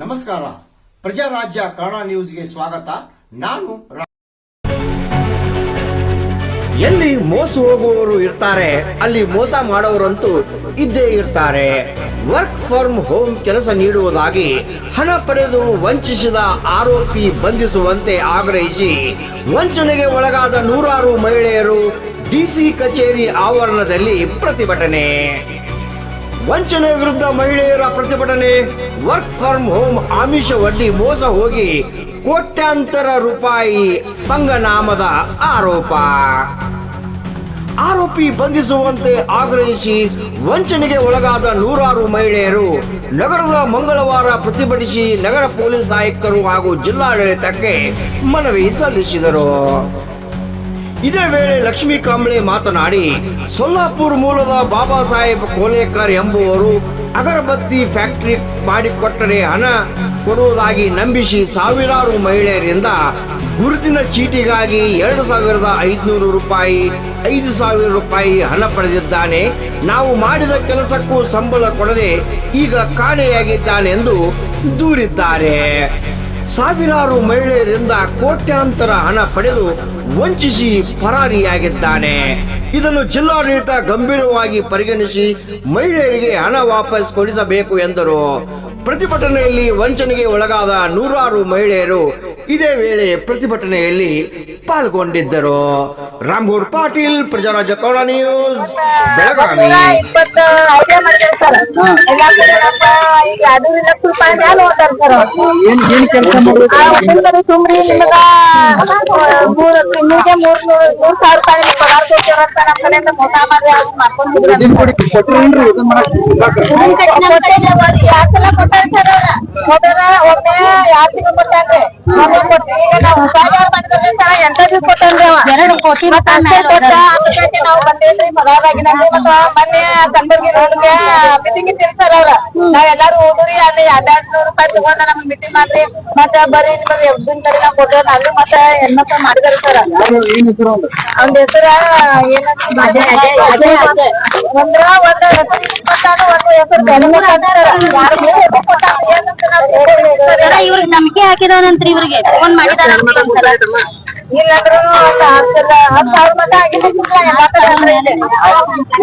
ನಮಸ್ಕಾರ. ಪ್ರಜಾರಾಜ್ಯ ಕನ್ನಡ ನ್ಯೂಸ್ಗೆ ಸ್ವಾಗತ. ನಾನು ಎಲ್ಲಿ ಮೋಸ ಹೋಗುವವರು ಇರ್ತಾರೆ, ಅಲ್ಲಿ ಮೋಸ ಮಾಡೋರಂತೂ ಇದ್ದೇ ಇರ್ತಾರೆ. ವರ್ಕ್ ಫ್ರಮ್ ಹೋಮ್ ಕೆಲಸ ನೀಡುವುದಾಗಿ ಹಣ ಪಡೆದು ವಂಚಿಸಿದ ಆರೋಪಿ ಬಂಧಿಸುವಂತೆ ಆಗ್ರಹಿಸಿ ವಂಚನೆಗೆ ಒಳಗಾದ ನೂರಾರು ಮಹಿಳೆಯರು ಡಿಸಿ ಕಚೇರಿ ಆವರಣದಲ್ಲಿ ಪ್ರತಿಭಟನೆ. ವಂಚನೆ ವಿರುದ್ಧ ಮಹಿಳೆಯರ ಪ್ರತಿಭಟನೆ ವರ್ಕ್ ಫ್ರಮ್ ಹೋಮ್ ಆಮಿಷ ಒಡ್ಡಿ ಮೋಸ ಹೋಗಿ ಕೋಟ್ಯಾಂತರ ರೂಪಾಯಿ ಪಂಗನಾಮದ ಆರೋಪ. ಆರೋಪಿ ಬಂಧಿಸುವಂತೆ ಆಗ್ರಹಿಸಿ ವಂಚನೆಗೆ ಒಳಗಾದ ನೂರಾರು ಮಹಿಳೆಯರು ನಗರದ ಮಂಗಳವಾರ ಪ್ರತಿಭಟಿಸಿ ನಗರ ಪೊಲೀಸ್ ಆಯುಕ್ತರು ಹಾಗೂ ಜಿಲ್ಲಾಡಳಿತಕ್ಕೆ ಮನವಿ ಸಲ್ಲಿಸಿದರು. ಇದೇ ವೇಳೆ ಲಕ್ಷ್ಮೀ ಕಾಂಬ್ಳೆ ಮಾತನಾಡಿ, ಸೊಲ್ಲಾಪುರ್ ಮೂಲದ ಬಾಬಾ ಸಾಹೇಬ್ ಕೋಲೇಕರ್ ಎಂಬುವರು ಅಗರಬತ್ತಿ ಫ್ಯಾಕ್ಟರಿ ಮಾಡಿಕೊಟ್ಟರೆ ಹಣ ಕೊಡುವುದಾಗಿ ನಂಬಿಸಿ ಸಾವಿರಾರು ಮಹಿಳೆಯರಿಂದ ಗುರುತಿನ ಚೀಟಿಗಾಗಿ ಎರಡು ಸಾವಿರದ ಐದುನೂರು ರೂಪಾಯಿ, ಐದು ಸಾವಿರ ರೂಪಾಯಿ ಹಣ ಪಡೆದಿದ್ದಾನೆ. ನಾವು ಮಾಡಿದ ಕೆಲಸಕ್ಕೂ ಸಂಬಳ ಕೊಡದೆ ಈಗ ಕಾಣೆಯಾಗಿದ್ದಾನೆಂದು ದೂರಿದ್ದಾರೆ. ಸಾವಿರಾರು ಮಹಿಳೆಯರಿಂದ ಕೋಟ್ಯಾಂತರ ಹಣ ಪಡೆದು ವಂಚಿಸಿ ಪರಾರಿಯಾಗಿದ್ದಾನೆ. ಇದನ್ನು ಜಿಲ್ಲಾಡಳಿತ ಗಂಭೀರವಾಗಿ ಪರಿಗಣಿಸಿ ಮಹಿಳೆಯರಿಗೆ ಹಣ ವಾಪಸ್ ಕೊಡಿಸಬೇಕು ಎಂದರು. ಪ್ರತಿಭಟನೆಯಲ್ಲಿ ವಂಚನೆಗೆ ಒಳಗಾದ ನೂರಾರು ಮಹಿಳೆಯರು ಇದೇ ವೇಳೆ ಪ್ರತಿಭಟನೆಯಲ್ಲಿ ಪಾಲ್ಗೊಂಡಿದ್ದರು. ರಾಮ್ಗೌಡ್ ಪಾಟೀಲ್, ಪ್ರಜಾರಾಜ್ಯ ಕೌಡ ನ್ಯೂಸ್, ಬೆಳಗಾವಿ. ಇಪ್ಪತ್ತ ಇಲ್ಲ ಈಗ ಅದು ಲಕ್ಷ ರೂಪಾಯಿ ಮ್ಯಾಲ ಕಡೆ ಸುಮ್ರಿ ನಿಮಗ ಮೂರ್ ತಿಂಗಳಿಗೆ ಮೂರ್ ನೂರ್ ಮೂರ್ ಸಾವಿರ ರೂಪಾಯಿ ನಿಮ್ಗ್ ಪಗಾರ ಕೊಡ್ತೇವ್ರ ಅಂತ ನಮ್ ಕಡೆಯಿಂದ ಮೋಸ ಮಾಡ್ರಿ ಅವ್ರು ಮಾಡ್ಕೊಂಡ್ ಸಲ ಕೊಟ್ಟಾರ ಸರ್ ಅವ್ರ ಒಮ್ಮೆ ಎರಡ್ ತಿಂಗಳು ಕೊಟ್ಟಾರ್ರಿ ಒಮ್ಮೆ ಕೊಟ್ಟಿ ಈಗ ನಾವು ಉಪಾಯ ಮಾಡಿದ್ರೆ ಸರ್ ಎಂಟ ದಿವ್ಸ ಕೊಟ್ಟನ್ರಿ ಅವ ಎರಡು ಕೋಟಿ ಕೊಟ್ಟ ನಾವು ಬಂದೇನ್ರಿ ಪಗಾರಾಗಿದ್ರಿ ಮತ್ತ ಮೊನ್ನೆ ಕಲಬುರ್ಗಿ ರೋಡ್ಗೆ ಮೀಟಿಂಗ್ ಇಟ್ಟಿರ್ತಾರ ಅವ್ರ ನಾವ್ ಎಲ್ಲಾರು ಹೋದ್ರಿ ಅಲ್ಲಿ ಎರಡ್ ರೂಪಾಯಿ ತಗೊಂಡ ನಮ್ಗ್ ಮೀಟಿಂಗ್ ಮಾಡ್ರಿ ಮತ್ತ ಬರೀ ನಿಮಗೆ ಎಬ್ದಿನ ಕಡೆ ನಾವ್ ಕೊಟ್ಟೇವ್ ಅಲ್ಲಿ ಮತ್ತ ಹೆಣ್ಮಕ್ಳ ಮಾಡಿದಾರ ಸರ್? ಅವ್ನ ಹೆಸರ ಏನ ಒಂದ್ರ ಒಂದ್ ಹೆಸರು ಒಂದ್ ಹೆಸರು. ಇವ್ರಿಗೆ ನಂಬಿಕೆ ಹಾಕಿದವನಂತ್ರಿ ಇವ್ರಿಗೆ ಫೋನ್ ಮಾಡಿದಾರ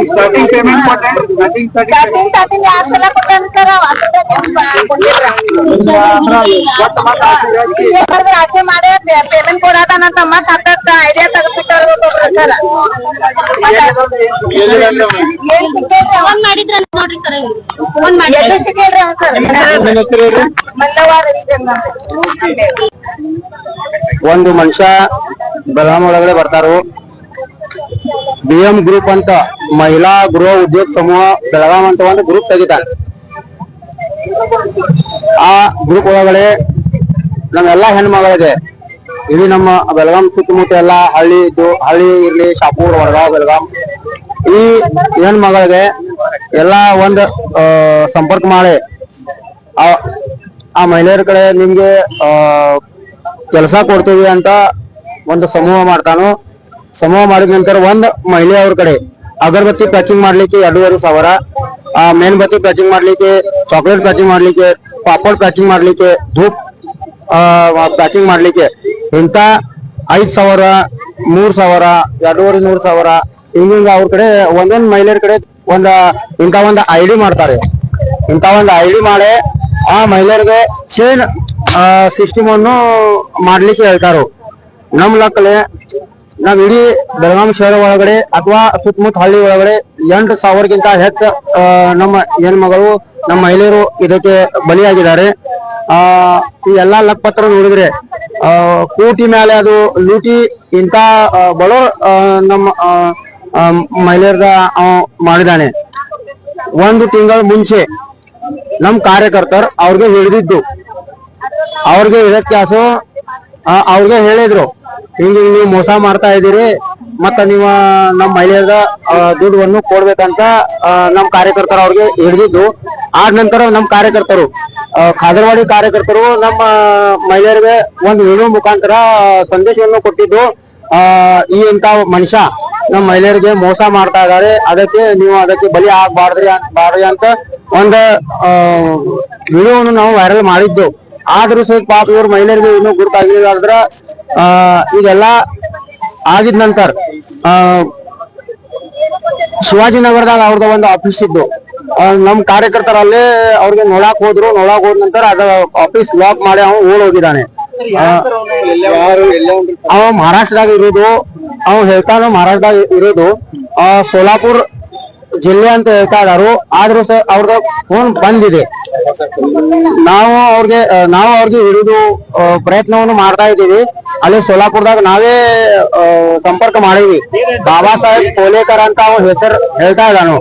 स्टार्टिंग पेमेंट स्टार्टिंग स्टार्टिंग करावा ಮಾಡಿ ಪೇಮೆಂಟ್ ಕೊಡತಾನ ಮತ್ತ್ ಹತ್ತತ್ತ ಐಡಿಯಾ ತೆಗೆದ್ಬಿಟ್ಟಾರ ಒಬ್ಬೊಬ್ರು ಸರ್ ಎಲ್ಲಿದೆ ಅಂದ್ರೆ ಏನ್ ಸಿಕ್ಕೇನ್ರಿ ಅವ? ಫೋನ್ ಮಾಡಿದ್ರ ನೋಡ್ರಿ ಸರ್ ಫೋನ್ ಮಾಡಿ ಎಲ್ಲಿ ಸಿಕ್ಕೇನ್ರಿ ಅವ ಸರ್? ನಿಮ್ ಹೆಸರು ಹೇಳ್ರಿ ಮಲ್ಲವ ರವಿಚಂದ್ರ ಒಂದು ಮನುಷ್ಯ ಬೆಳಗಾಂ ಒಳಗಡೆ ಬರ್ತಾರು. ಬಿ ಎಂ ಗ್ರೂಪ್ ಅಂತ ಮಹಿಳಾ ಗೃಹ ಉದ್ಯೋಗ ಸಮೂಹ ಬೆಳಗಾಂ ಅಂತ ಒಂದು ಗ್ರೂಪ್ ತೆಗಿತಾನೆ ಆ ಗ್ರೂಪ್ ಒಳಗಡೆ ನಮ್ಮೆಲ್ಲಾ ಹೆಣ್ಮಗಳಿಗೆ ಇಡೀ ನಮ್ಮ ಬೆಳಗಾಂ ಸುತ್ತಮುತ್ತ ಎಲ್ಲ ಹಳ್ಳಿ ಹಳ್ಳಿ ಇರ್ಲಿ, ಶಾಪೂರ್ ವಡಗಾವ್ ಬೆಳಗಾಂ, ಈ ಹೆಣ್ಮಗಳಿಗೆ ಎಲ್ಲಾ ಒಂದ್ ಸಂಪರ್ಕ ಮಾಡಿ, ಆ- ಮಹಿಳೆಯರ ಕಡೆ ನಿಮ್ಗೆ ಕೆಲಸ ಕೊಡ್ತೀವಿ ಅಂತ ಒಂದು ಸಮೂಹ ಮಾಡ್ತಾನು. ಸಮೂಹ ಮಾಡಿದ ನಂತರ ಒಂದ್ ಮಹಿಳೆ ಅವ್ರ ಕಡೆ, ಅಗರಬತ್ತಿ ಪ್ಯಾಕಿಂಗ್ ಮಾಡ್ಲಿಕ್ಕೆ ಎರಡೂವರೆ ಸಾವಿರ. ಮೇಣಬತ್ತಿ ಪ್ಯಾಕಿಂಗ್ ಮಾಡ್ಲಿಕ್ಕೆ ಚಾಕ್ಲೇಟ್ ಪ್ಯಾಕಿಂಗ್ ಮಾಡ್ಲಿಕ್ಕೆ ಪಾಪಡ್ ಪ್ಯಾಕಿಂಗ್ ಮಾಡ್ಲಿಕ್ಕೆ, ಧೂಪ್ ಪ್ಯಾಕಿಂಗ್ ಮಾಡ್ಲಿಕ್ಕೆ. ಇಂತ ಐದ್ ಸಾವಿರ, ಮೂರ್ ಸಾವಿರ, ಎರಡೂವರೆ ನೂರು ಸಾವಿರ, ಹಿಂಗಿಂಗ ಅವ್ರ ಕಡೆ ಒಂದೊಂದು ಮಹಿಳೆಯರ ಕಡೆ ಒಂದ ಇಂತ ಒಂದ್ ಐಡಿ ಮಾಡ್ತಾರೆ. ಇಂತ ಒಂದ್ ಐಡಿ ಮಾಡಿ ಆ ಮಹಿಳೆಯರಿಗೆ ಚೇನ್ ಸಿಸ್ಟಮ್ ಅನ್ನು ಮಾಡ್ಲಿಕ್ಕೆ ಹೇಳ್ತಾರು. ನಮ್ ಲೆಕ್ಕಲೆ ನಾವ್ ಇಡೀ ಬೆಳಗಾಂ ಶಹರ ಒಳಗಡೆ ಅಥವಾ ಸುತ್ತಮುತ್ತ ಹಳ್ಳಿ ಒಳಗಡೆ ಎಂಟು ಸಾವಿರಕ್ಕಿಂತ ಹೆಚ್ಚು ನಮ್ಮ ನಮ್ಮ ಹೆಣ್ಮಗಳು, ನಮ್ಮ ಮಹಿಳೆಯರು ಇದಕ್ಕೆ ಬಲಿಯಾಗಿದ್ದಾರೆ. ಆ, ಈ ಎಲ್ಲಾ ಲಕ್ಪತ್ರ ನೋಡಿದ್ರೆ, ಆ, ಕೂಟಿ ಮೇಲೆ ಅದು ಲೂಟಿ ಇಂತ ಬಡೋ ನಮ್ಮ ಮಹಿಳೆಯರದ ಮಾಡಿದಾನೆ ಒಂದು ತಿಂಗಳ ಮುಂಚೆ ನಮ್ ಕಾರ್ಯಕರ್ತರು ಅವ್ರಿಗೆ ಹಿಡಿದಿದ್ದು ಅವ್ರಿಗೆ ಇದಕ್ಕೆ ಅವ್ರಿಗೆ ಹೇಳಿದ್ರು. ಹಿಂಗ ನೀವು ಮೋಸ ಮಾಡ್ತಾ ಇದ್ದೀರಿ, ಮತ್ತ ನೀವು ನಮ್ಮ ಮಹಿಳೆಯರ ದುಡ್ಡನ್ನು ಕೊಡ್ಬೇಕಂತ ನಮ್ಮ ನಮ್ ಕಾರ್ಯಕರ್ತರು ಅವ್ರಿಗೆ ಹಿಡಿದಿದ್ದು. ಆದ ನಂತರ ನಮ್ಮ ಕಾರ್ಯಕರ್ತರು ಖಾದರ್ವಾಡಿ ಕಾರ್ಯಕರ್ತರು, ನಮ್ಮ ಮಹಿಳೆಯರಿಗೆ ಒಂದು ವಿಡಿಯೋ ಮುಖಾಂತರ ಸಂದೇಶವನ್ನು ಕೊಟ್ಟಿದ್ದು. ಈ ಇಂತ ಮನುಷ್ಯ ನಮ್ಮ ಮಹಿಳೆಯರಿಗೆ ಮೋಸ ಮಾಡ್ತಾ ಇದ್ದಾರೆ. ಅದಕ್ಕೆ ನೀವು ಅದಕ್ಕೆ ಬಲಿ ಆಗ್ಬಾರ್ದ್ರಿ ಬಾರ್ದ್ರಿ ಅಂತ ಒಂದು ವಿಡಿಯೋವನ್ನು ನಾವು ವೈರಲ್ ಮಾಡಿದ್ದು. ಆದ್ರೂ ಸಹಿತ ಪಾಪ ಇವ್ರ ಮಹಿಳೆಯರಿಗೆ ಇನ್ನೂ ಗುರುತಾಗಿಲ್ಲ ಇದೆಲ್ಲ ಆಗಿದ ನಂತರ ಆ, ಶಿವಾಜಿನಗರದಾಗ ಅವ್ರದ್ದು ಒಂದು ಆಫೀಸ್ ಇದ್ದು ನಮ್ ಕಾರ್ಯಕರ್ತರು ಅಲ್ಲೇ ಅವ್ರಿಗೆ ನೋಡಾಕ್ ಹೋದ್ರು ನೋಡಾಕ್ ಹೋದ ನಂತರ ಅದ ಆಫೀಸ್ ಲಾಕ್ ಮಾಡಿ ಅವ್ನು ಓಡ್ ಹೋಗಿದ್ದಾನೆ. ಅವ ಮಹಾರಾಷ್ಟ್ರದಾಗ ಇರೋದು ಅವ ಹೇಳ್ತಾನ ಮಹಾರಾಷ್ಟ್ರದಾಗ ಇರೋದು ಆ ಸೋಲಾಪುರ್ ಜಿಲ್ಲೆ ಅಂತ ಹೇಳ್ತಾ ಇದಾರು ಆದ್ರೂ ಸರ್ ಅವ್ರದ ಫೋನ್ ಬಂದಿದೆ. ನಾವು ಅವ್ರಿಗೆ ನಾವು ಅವ್ರಿಗೆ ಇರೋದು ಪ್ರಯತ್ನವನ್ನು ಮಾಡ್ತಾ ಇದ್ದೀವಿ. ಅಲ್ಲಿ ಸೋಲಾಪುರದಾಗ ನಾವೇ ಸಂಪರ್ಕ ಮಾಡಿದ್ವಿ. ಬಾಬಾ ಸಾಹೇಬ್ ಕೋಲೇಕರ್ ಅಂತ ಅವ್ನು ಹೆಸರು ಹೇಳ್ತಾ ಇದ್ದಾನು.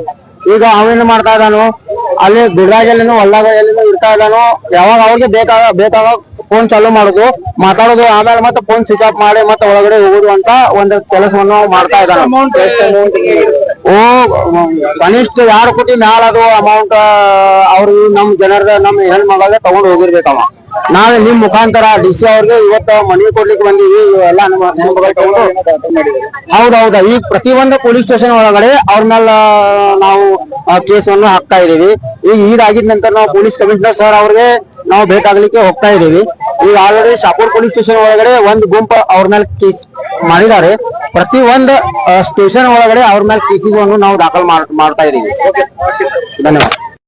ಈಗ ಅವೇನು ಮಾಡ್ತಾ ಇದ್ದಾನು? ಅಲ್ಲಿ ಗುಡ್ರಾಜಲ್ಲಿನೂ ಹೊಲ್ದಾಗ ಎಲ್ಲಿನೂ ಇರ್ತಾ ಇದ್ದಾನು. ಯಾವಾಗ ಅವ್ರಿಗೆ ಬೇಕಾಗ ಬೇಕಾಗ ಫೋನ್ ಚಾಲೂ ಮಾಡುದು. ಮಾತಾಡೋದು ಆಮೇಲೆ ಮತ್ತೆ ಫೋನ್ ಸ್ವಿಚ್ ಆಫ್ ಮಾಡಿ ಮತ್ತೆ ಒಳಗಡೆ ಹೋಗುದು ಅಂತ ಒಂದು ಕೆಲಸವನ್ನು ಮಾಡ್ತಾ ಇದ್ದಾನೆ. ಓ ಕನಿಷ್ಠ ಯಾರು ಕೋಟಿ ಮ್ಯಾಲ ಅದು ಅಮೌಂಟ್ ಅವ್ರು ನಮ್ ಜನರ ನಮ್ ಹೆಣ್ಮಗಳೇ ತಗೊಂಡು ತಗೊಂಡ್ ಹೋಗಿರ್ಬೇಕವ. ನಾವೇ ನಿಮ್ ಮುಖಾಂತರ ಡಿ ಸಿ ಅವ್ರಿಗೆ ಇವತ್ತು ಮನವಿ ಕೊಡ್ಲಿಕ್ಕೆ ಬಂದೀವಿ. ತಗೊಂಡು ಹೌದೌದ. ಈ ಪ್ರತಿಯೊಂದು ಪೊಲೀಸ್ ಸ್ಟೇಷನ್ ಒಳಗಡೆ ಅವ್ರ ಮೇಲೆ ನಾವು ಕೇಸನ್ನು ಹಾಕ್ತಾ ಇದೀವಿ ಈಗ ಇದಾಗಿದ ನಂತರ ನಾವು ಪೊಲೀಸ್ ಕಮಿಷನರ್ ಸರ್ ಅವ್ರಿಗೆ ನಾವು ಭೇಟಾಗ್ಲಿಕ್ಕೆ ಹೋಗ್ತಾ ಇದೀವಿ ಈಗ ಆಲ್ರೆಡಿ ಶಾಪುರ್ ಪೊಲೀಸ್ ಸ್ಟೇಷನ್ ಒಳಗಡೆ ಒಂದು ಗುಂಪು ಅವ್ರ ಮೇಲೆ ಕೇಸ್ ಮಾಡಿದ್ದಾರೆ. ಪ್ರತಿ ಒಂದು ಸ್ಟೇಷನ್ ಒಳಗಡೆ ಅವ್ರ ಮೇಲೆ ಕೇಸಿಗಳನ್ನು ನಾವು ದಾಖಲು ಮಾಡ್- ಮಾಡ್ತಾ ಇದೀವಿ ಧನ್ಯವಾದ.